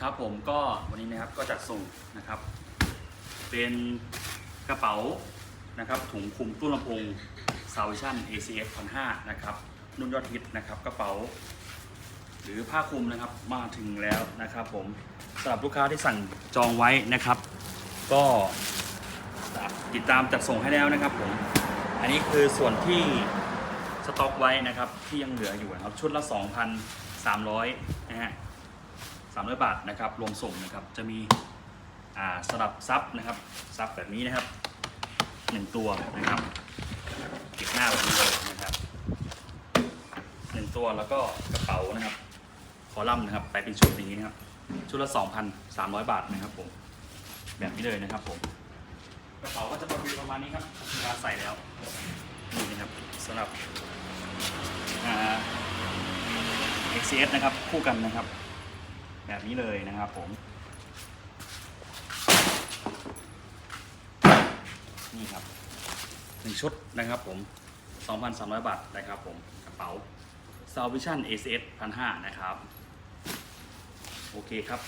ครับผมก็วันนี้นะครับก็จัดส่งนะครับ เป็นกระเป๋านะครับถุงคลุมตู้ลำโพง s a l v a t i o n ACF 1005นะครับนุ่นยอดฮิตนะครับกระเป๋า หรือผ้าคลุมนะครับมาถึงแล้วนะครับ ผมสำหรับลูกค้าที่สั่งจองไว้นะครับ ก็ติดตามจัดส่งให้แล้วนะครับผมอันนี้คือส่วนที่สต็อกไว้นะครับที่ยังเหลืออยู่นะครับชุดละ 2,300นะฮะ 300 บาทนะครับรวมส่งนะครับจะมีสลับซับนะครับซับแบบนี้นะครับหนึ่งตัวนะครับติดหน้าแบบนี้เลยนะครับหนึ่งตัวแล้วก็กระเป๋านะครับคอลัมน์นะครับไปเป็นชุดอย่างนี้นะครับชุดละ 2,300 บาทนะครับผมแบบนี้เลยนะครับผมกระเป๋าก็จะประมาณนี้ครับเวลาใส่แล้วนี่นะครับสำหรับ XCS นะครับคู่กันนะครับ แบบนี้เลยนะครับผม นี่ครับหนึ่งชุดนะครับผม 2,300 บาทนะครับผม กระเป๋า Salvation ACS 1,500 นะครับ โอเคครับ